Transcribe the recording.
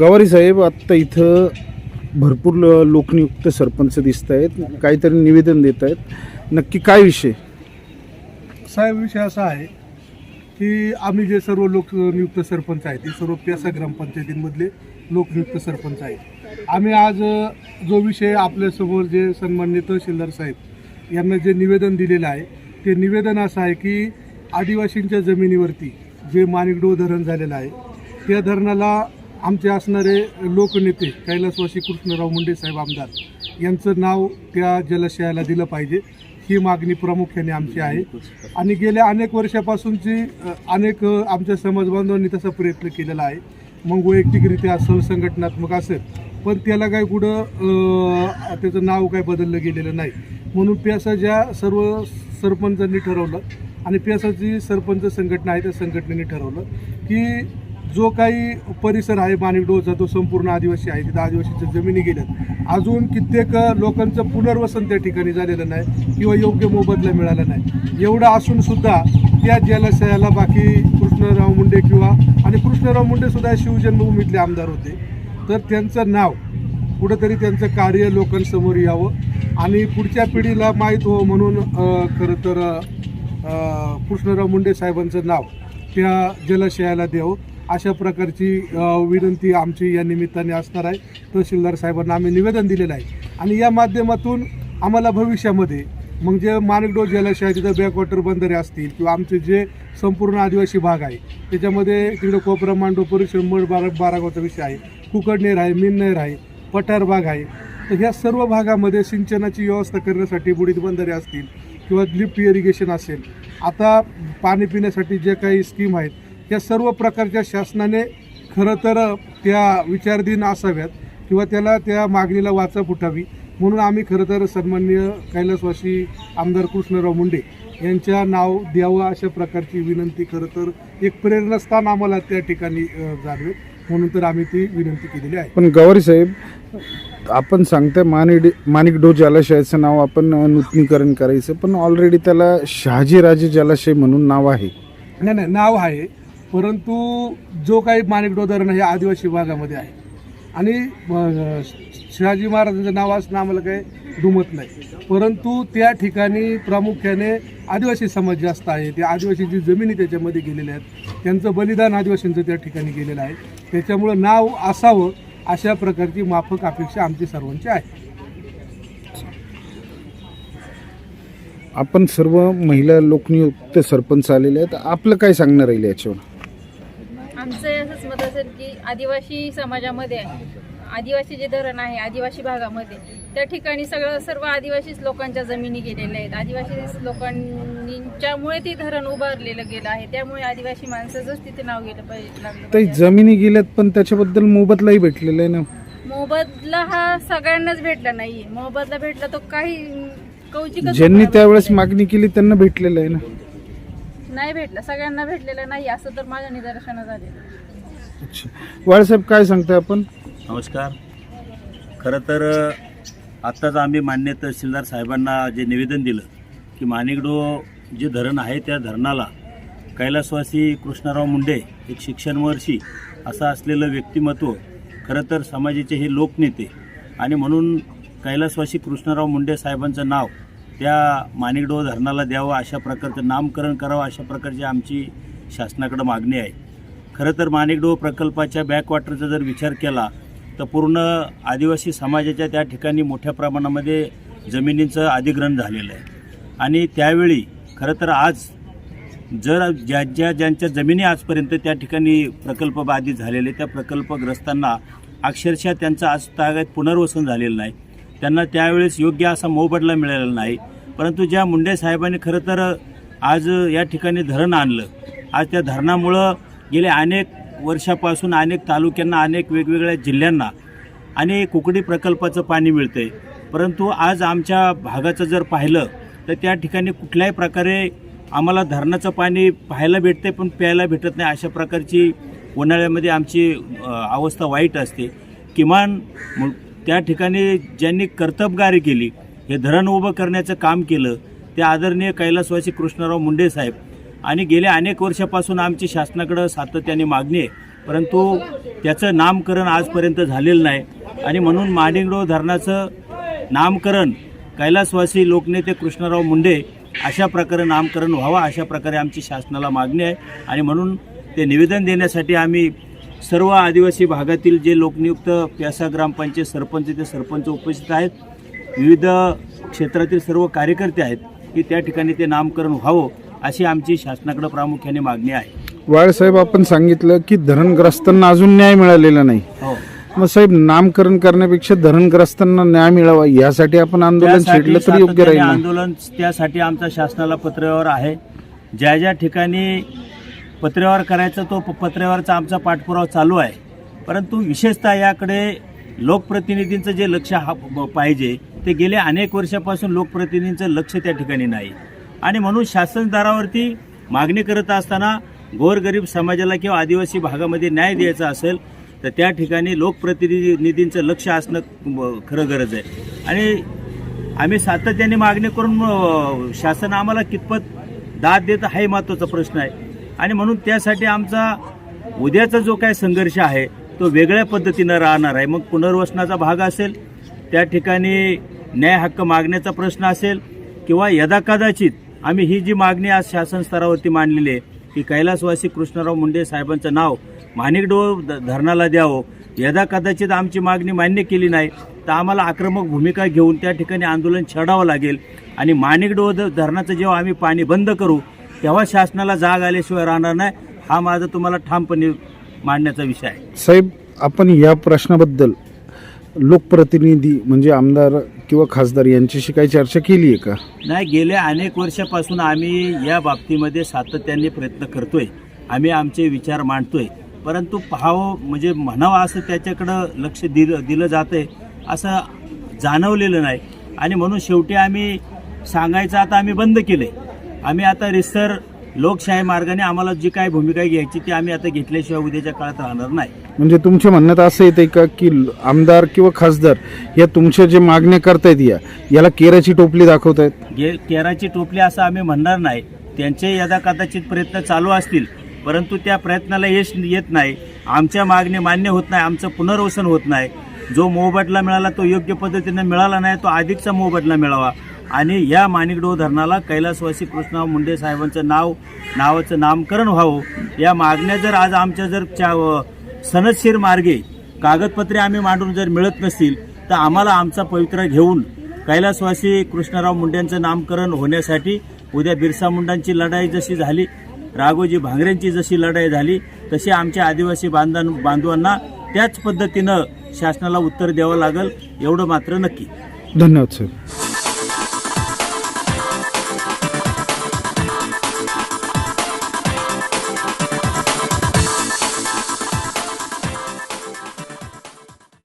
गवारी साहेब आत्ता इथं भरपूर ल- लोकनियुक्त सरपंच दिसत आहेत काहीतरी निवेदन देत आहेत नक्की काय विषय? साहेब विषय असा आहे की आम्ही जे सर्व लोकनियुक्त सरपंच आहेत ते सर्व प्यासा ग्रामपंचायतींमधले लोकनियुक्त सरपंच आहेत. आम्ही आज अ, जो विषय आपल्यासमोर जे सन्मान्य तहसीलदार साहेब यांना जे निवेदन दिलेलं आहे ते निवेदन असं आहे की आदिवासींच्या जमिनीवरती जे माणिकडो धरण झालेलं आहे त्या धरणाला आमचे असणारे लोकनेते कैलासवासी कृष्णराव मुंडे साहेब आमदार यांचं नाव त्या जलाशयाला दिलं पाहिजे. ही मागणी प्रामुख्याने आमची आहे. आणि गेल्या अनेक वर्षापासूनची अनेक आमच्या समाजबांधवांनी तसा प्रयत्न केलेला आहे. मग वैयक्तिकरित्या असेल संघटनात्मक असेल पण त्याला काय कुठं त्याचं नाव काय बदललं गेलेलं नाही. म्हणून प्यासा ज्या सर्व सरपंचांनी ठरवलं आणि प्यासाची सरपंच संघटना आहे त्या संघटनेने ठरवलं की जो काही परिसर आहे माणिकडोचा तो संपूर्ण आदिवासी आहे तिथं आदिवासीच्या जमिनी गेल्यात. अजून कित्येक लोकांचं पुनर्वसन त्या ठिकाणी झालेलं नाही किंवा योग्य मोबदला मिळाला नाही. एवढं असूनसुद्धा त्या जलाशयाला बाकी कृष्णराव मुंडे किंवा आणि कृष्णराव मुंडे सुद्धा शिवजन्मभूमीतले आमदार होते. तर त्यांचं नाव कुठंतरी त्यांचं कार्य लोकांसमोर यावं आणि पुढच्या पिढीला माहीत हो म्हणून खरं तर कृष्णराव मुंडे साहेबांचं नाव त्या जलाशयाला द्यावं. अशा प्रकारची विनंती आमची या निमित्ताने असणार आहे. तहसीलदार साहेबांना आम्ही निवेदन दिलेलं आहे. आणि या माध्यमातून आम्हाला भविष्यामध्ये मग जे माणिकडो जलाशय तिथं बॅकवॉटर बंदरे असतील किंवा आमचे जे संपूर्ण आदिवासी भाग आहे त्याच्यामध्ये तिकडं कोपरा मांडो परिसर मड बारा बारागावचा विषय आहे. कुकडनेर आहे मिननेर आहे पठार भाग आहे. तर ह्या सर्व भागामध्ये सिंचनाची व्यवस्था करण्यासाठी बुडीत बंदरे असतील किंवा लिफ्ट इरिगेशन असेल. आता पाणी पिण्यासाठी जे काही स्कीम आहेत या सर्व प्रकारच्या शासनाने खरं तर त्या विचारधीन असाव्यात किंवा त्याला त्या मागणीला वाचा फुटावी म्हणून आम्ही खरं तर सन्मान्य कैलासवासी आमदार कृष्णराव मुंडे यांच्या नाव द्यावं अशा प्रकारची विनंती खरं तर एक प्रेरणास्थान आम्हाला त्या ठिकाणी अ, जाणवेल. म्हणून तर आम्ही ती विनंती केलेली आहे. पण गवारी साहेब आपण सांगताय मानिक माणिकडो जलाशयाचं नाव आपण नूतनीकरण करायचं पण ऑलरेडी त्याला शहाजीराजे जलाशय म्हणून नाव आहे. नाही नाही नाव आहे. परंतु जो काही माणिकडो धरण हे आदिवासी भागामध्ये आहे. आणि अं, शहाजी महाराजांचं नाव असणं आम्हाला काही दुमत नाही. परंतु त्या ठिकाणी प्रामुख्याने आदिवासी समाज जास्त आहे. त्या आदिवासीची जमिनी त्याच्यामध्ये गेलेल्या आहेत त्यांचं बलिदान आदिवासींचं त्या ठिकाणी गेलेलं आहे. त्याच्यामुळं नाव असावं अशा प्रकारची माफक अपेक्षा आमची सर्वांची आहे. आपण सर्व महिला लोकनियुक्त सरपंच आलेले आहेत. आपलं काय सांगणं राहील याच्यावर? आमचं असंच मत असेल की आदिवासी समाजामध्ये आदिवासी जे धरण आहे आदिवासी भागामध्ये त्या ठिकाणी सगळं सर्व आदिवासीच लोकांच्या जमिनी गेलेल्या आहेत. आदिवासी लोकांच्यामुळे ते धरण उभारलेलं गेलं आहे. त्यामुळे आदिवासी माणसाचंच तिथे नाव गेलं पाहिजे पाहिजे. जमिनी गेल्यात पण त्याच्याबद्दल मोबदलाही भेटलेला आहे ना? मोबदला हा सगळ्यांनाच भेटला नाहीये. मोबदला भेटला तो काही कौचिक ज्यांनी त्यावेळेस मागणी केली त्यांना भेटलेलं आहे ना? नाही भेटला सगळ्यांना भेटलेला नाही असं तर माझ्या निदर्शनात झालेलं अच्छा. वाळसाहेब काय सांगताय आपण? नमस्कार. खरं तर आत्ताच आम्ही मान्य तहसीलदार साहेबांना जे निवेदन दिलं की माणिकडो जे धरण आहे त्या धरणाला कैलासवासी कृष्णराव मुंडे एक शिक्षणवर्षी असं असलेलं व्यक्तिमत्व खरं तर समाजाचे हे लोकनेते. आणि म्हणून कैलासवासी कृष्णराव मुंडे साहेबांचं नाव त्या माणिकडो धरणाला द्यावं अशा प्रकारचं नामकरण करावं अशा प्रकारची आमची शासनाकडं मागणी आहे. खरं तर माणिकडो प्रकल्पाच्या बॅकवॉटरचा जर विचार केला तर पूर्ण आदिवासी समाजाच्या त्या ठिकाणी मोठ्या प्रमाणामध्ये जमिनींचं अधिग्रहण झालेलं आहे. आणि त्यावेळी खरं तर आज जर ज्या ज्या ज्यांच्या जमिनी आजपर्यंत त्या ठिकाणी प्रकल्प बाधित झालेले त्या प्रकल्पग्रस्तांना अक्षरशः त्यांचं आज तागायत पुनर्वसन झालेलं नाही. त्यांना त्यावेळेस योग्य असा मोबदला मिळालेला नाही. परंतु ज्या मुंडे साहेबांनी खरं तर आज या ठिकाणी धरण आणलं आज त्या धरणामुळं गेल्या अनेक वर्षापासून अनेक तालुक्यांना अनेक वेगवेगळ्या जिल्ह्यांना आणि कुकडी प्रकल्पाचं पाणी मिळतं आहे परंतु आज आमच्या भागाचं जर पाहिलं तर त्या ठिकाणी कुठल्याही प्रकारे आम्हाला धरणाचं पाणी पाहायला भेटते पण प्यायला भेटत नाही अशा प्रकारची उन्हाळ्यामध्ये आमची अवस्था वाईट असते. किमान त्या ठिकाणी ज्यांनी कर्तबगारी केली हे धरण उभं करण्याचं काम केलं ते आदरणीय कैलासवासी कृष्णराव मुंडे साहेब. आणि गेल्या अनेक वर्षापासून आमची शासनाकडं सातत्याने मागणी आहे परंतु त्याचं नामकरण आजपर्यंत झालेलं नाही. आणि म्हणून माडिंगडो धरणाचं नामकरण कैलासवासी लोकनेते कृष्णराव मुंडे अशा प्रकारे नामकरण व्हावं अशा प्रकारे आमची शासनाला मागणी आहे. आणि म्हणून ते निवेदन देण्यासाठी आम्ही सर्व आदिवासी भागातील जे लोकनियुक्त प्यासा ग्रामपंचायत सरपंच ते सरपंच उपस्थित आहेत. विविध क्षेत्रातील सर्व कार्यकर्ते आहेत की त्या ठिकाणी ते नामकरण व्हावं अशी आमची शासनाकडे प्रामुख्याने मागणी आहे. वाळसाहेब आपण सांगितलं की धरणग्रस्तांना अजून न्याय मिळालेला नाही. हो. मग साहेब नामकरण करण्यापेक्षा धरणग्रस्तांना न्याय मिळावा यासाठी आपण आंदोलन छेडलं तर योग्य राहील ना? आंदोलन त्यासाठी आमचा शासनाला पत्रव्यवहार आहे. ज्या ज्या ठिकाणी पत्रव्यवहार करायचा तो प- पत्रव्यवहारचा आमचा पाठपुरावा चालू आहे. परंतु विशेषतः याकडे लोकप्रतिनिधींचं जे लक्ष हा ब- पाहिजे ते गेले अनेक वर्षापासून लोकप्रतिनिधींचं लक्ष त्या ठिकाणी नाही. आणि म्हणून शासनदारावरती मागणी करत असताना गोरगरीब समाजाला किंवा आदिवासी भागामध्ये न्याय द्यायचा असेल तर त्या ठिकाणी लोकप्रतिनिधींचं लक्ष असणं खरं गरज आहे. आणि आम्ही सातत्याने मागणी करून शासन आम्हाला कितपत दाद देत हा महत्त्वाचा प्रश्न आहे. आणि म्हणून त्यासाठी आमचा उद्याचा जो काय संघर्ष आहे तो वेगळ्या पद्धतीनं राहणार आहे. मग पुनर्वसनाचा भाग असेल त्या ठिकाणी न्याय हक्क मागण्याचा प्रश्न असेल किंवा यदाकदाचित आम्ही ही जी मागणी आज शासन स्तरावरती मांडलेली आहे की कैलासवासी कृष्णराव मुंडे साहेबांचं नाव माणिकडो धरणाला द्यावं यदा कदाचित आमची मागणी मान्य केली नाही तर आम्हाला आक्रमक भूमिका घेऊन त्या ठिकाणी आंदोलन छेडावं लागेल. आणि माणिकडो धरणाचं जेव्हा आम्ही पाणी बंद करू तेव्हा शासनाला जाग आल्याशिवाय राहणार नाही. हा माझा तुम्हाला ठामपणे मांडण्याचा विषय आहे. साहेब आपण या प्रश्नाबद्दल लोकप्रतिनिधी म्हणजे आमदार किंवा खासदार यांच्याशी काही चर्चा केली आहे का? नाही गेल्या अनेक वर्षापासून आम्ही या बाबतीमध्ये सातत्याने प्रयत्न करतोय. आम्ही आमचे विचार मांडतोय. परंतु पाहावं म्हणजे म्हणावं असं त्याच्याकडं लक्ष दिलं दिलं जातंय असं जाणवलेलं नाही. आणि म्हणून शेवटी आम्ही सांगायचं आता आम्ही बंद केलंय. आम्ही आता रिसर लोकशाही मार्गाने आम्हाला जी काय भूमिका घ्यायची ती आम्ही आता घेतल्याशिवाय उद्याच्या काळात राहणार नाही. म्हणजे तुमच्या म्हणण्यात असं येते का की आमदार किंवा खासदार या तुमच्या जे मागण्या करतायत या याला केराची टोपली दाखवतायत? गे केराची टोपली असं आम्ही म्हणणार नाही. त्यांचे यदा कदाचित प्रयत्न चालू असतील परंतु त्या प्रयत्नाला यश येत नाही. आमच्या मागणी मान्य होत नाही आमचं पुनर्वसन होत नाही. जो मोबदला मिळाला तो योग्य पद्धतीने मिळाला नाही तो अधिकचा मोबदला मिळावा. आणि या माणिकडो धरणाला कैलासवासी कृष्णराव मुंडे साहेबांचं नाव नावाचं नामकरण व्हावं. या मागण्या जर आज आमच्या जर चा सनदशीर मार्गे कागदपत्रे आम्ही मांडून जर मिळत नसतील तर आम्हाला आमचा पवित्रा घेऊन कैलासवासी कृष्णराव मुंडेंचं नामकरण होण्यासाठी उद्या बिरसा मुंडांची लढाई जशी झाली राघोजी भांगरेंची जशी लढाई झाली तशी आमच्या आदिवासी बांधवां बांधवांना त्याच पद्धतीनं शासनाला उत्तर द्यावं लागेल एवढं मात्र नक्की. धन्यवाद सर.